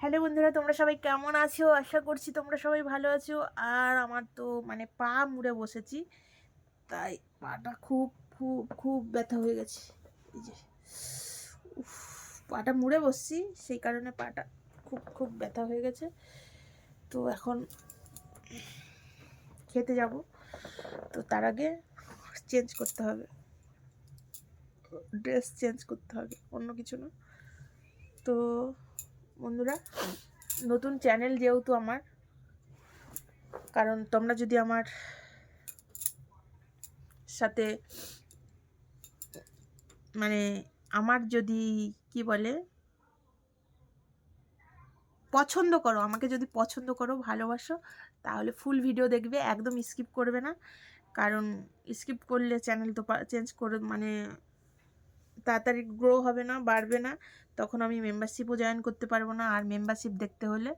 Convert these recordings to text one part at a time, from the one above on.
Hello বন্ধুরা তোমরা সবাই কেমন আছো? আশা করছি তোমরা সবাই ভালো আছো। আর আমার তো মানে পা মুড়ে বসেছি তাই পাটা খুব খুব খুব ব্যথা হয়ে গেছে। এই যে উফ, পাটা মুড়ে বসছি সেই কারণে পাটা খুব খুব ব্যথা হয়ে গেছে। তো এখন খেতে যাব। তো তার আগে চেঞ্জ করতে হবে। ড্রেস চেঞ্জ করতে হবে অন্য কিছু না। তো বন্ধুরা, নতুন চ্যানেল যেহেতু আমার, কারণ তোমরা যদি আমার সাথে মানে আমার যদি, কি বলে? পছন্দ করো, আমাকে যদি পছন্দ করো, ভালোবাসো, তাহলে ফুল ভিডিও দেখবে, একদম স্কিপ করবে না। কারণ স্কিপ করলে চ্যানেল তো চেঞ্জ করে মানে তাড়াতাড়ি গ্রো হবে না, বাড়বে না, তখন আমি মেম্বারশিপও জয়েন করতে পারব না। আর মেম্বারশিপ দেখতে হলে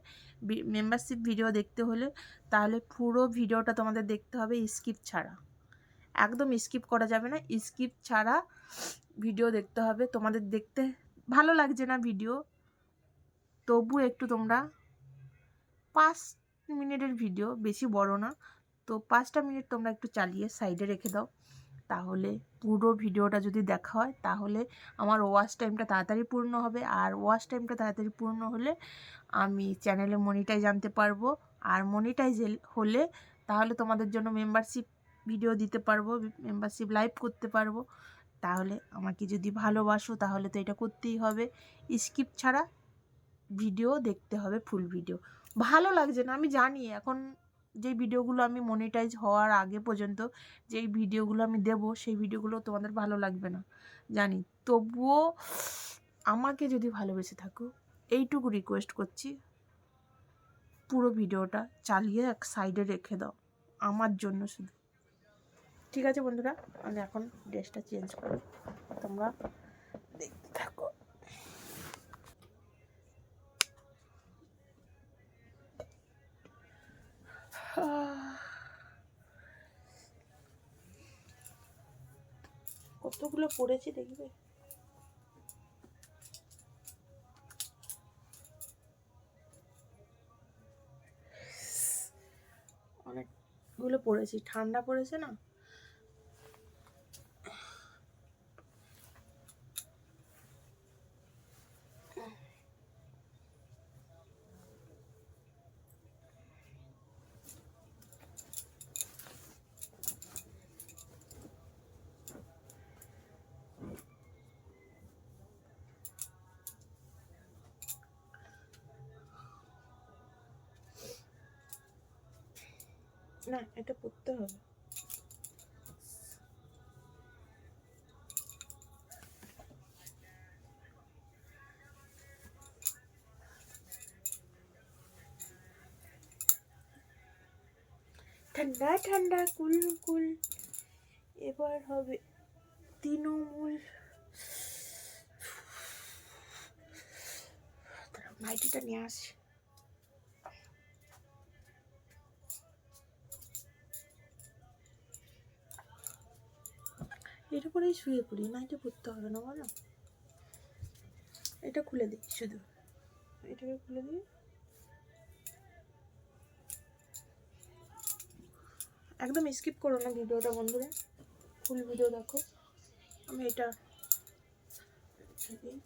মেম্বারশিপ ভিডিও দেখতে হলে, তাহলে পুরো ভিডিওটা তোমাদের দেখতে হবে স্কিপ ছাড়া। একদম স্কিপ করা যাবে না স্কিপ ছাড়া ভিডিও দেখতে হবে। তোমাদের দেখতে ভালো লাগছে না ভিডিও তবু একটু তোমরা পাঁচ মিনিটের ভিডিও বেশি বড় না, তো পাঁচটা মিনিট তোমরা একটু চালিয়ে সাইডে রেখে দাও। তাহলে পুরো ভিডিওটা যদি দেখা হয়, তাহলে আমার ওয়াচ টাইমটা তাড়াতাড়ি পূর্ণ হবে। আর ওয়াচ টাইমটা তাড়াতাড়ি পূর্ণ হলে আমি চ্যানেলে মনিটাই জানতে পারব। আর মনিটাইজ হলে তাহলে তোমাদের জন্য মেম্বারশিপ ভিডিও দিতে পারব মেম্বারশিপ লাইভ করতে পারব। তাহলে আমাকে যদি ভালোবাসো, তাহলে তো এটা করতেই হবে। স্কিপ ছাড়া ভিডিও দেখতে হবে ফুল ভিডিও ভালো লাগছে না, আমি জানি, এখন যে ভিডিওগুলো আমি মনিটাইজ হওয়ার আগে পর্যন্ত যেই ভিডিওগুলো আমি দেব, সেই ভিডিওগুলো তোমাদের ভালো লাগবে না। জানি। তবুও আমাকে যদি ভালোবেসে থাকো, এইটুকু রিকোয়েস্ট করছি, পুরো ভিডিওটা চালিয়ে এক সাইডে রেখে দাও। আমার জন্য শুধু। ঠিক আছে বন্ধুরা? আমি এখন ড্রেসটা চেঞ্জ করো। তোমরা দেখতে থাকো। কতগুলো পড়েছি দেখবে? অনেকগুলো পড়েছি। ঠান্ডা পড়েছে না? না এটা পড়তে হবে। ঠান্ডা ঠান্ডা কুল কুল। এবার হবে তৃণমূল। নাইটিটা নিয়ে আসছি। এটা করেই শুয়ে পড়ি নাইটে পড়তে হবে না, বলো। এটা খুলে দিই, শুধু। এটাকে খুলে দিই। একদম স্কিপ করো না ভিডিওটা, বন্ধুরা। ফুল ভিডিও দেখো। আমি এটা দিই।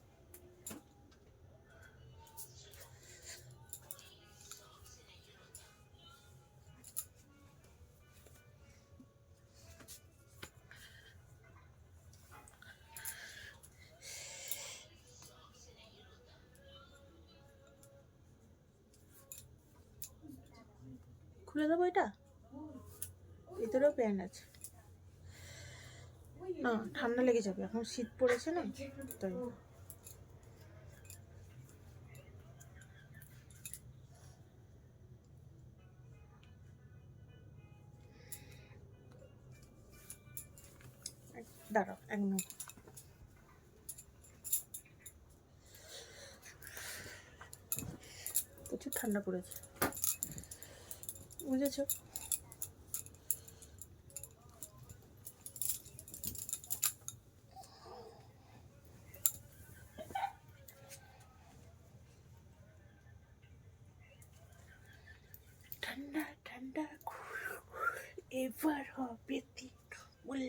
খুলে দেবো এটা? ভিতরেও প্যান্ট আছে। না, ঠান্ডা লেগে যাবে, এখন শীত পড়েছে না, তাই। দাঁড়াও, এক মিনিট। প্রচুর ঠান্ডা পড়েছে। বুঝেছ? ঠান্ডা ঠান্ডা, এবার হবে তৃণমূল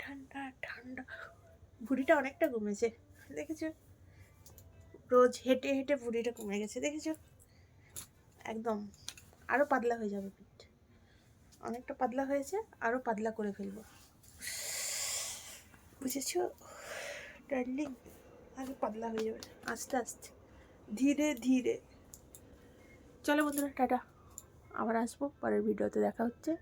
ঠান্ডা ঠান্ডা। বুড়িটা অনেকটা কমেছে, দেখেছ? রোজ হেঁটে হেঁটে বুড়িটা কমে গেছে, দেখেছ? একদম। আরও পাতলা হয়ে যাবে পিঠ। অনেকটা পাতলা হয়েছে আরও পাতলা করে ফেলব। বুঝেছ? ডার্লিং আরও পাতলা হয়ে যাবে। আস্তে আস্তে। ধীরে ধীরে। চলো বন্ধুরা, টাটা। আবার আসব, পরের ভিডিওতে দেখা হচ্ছে।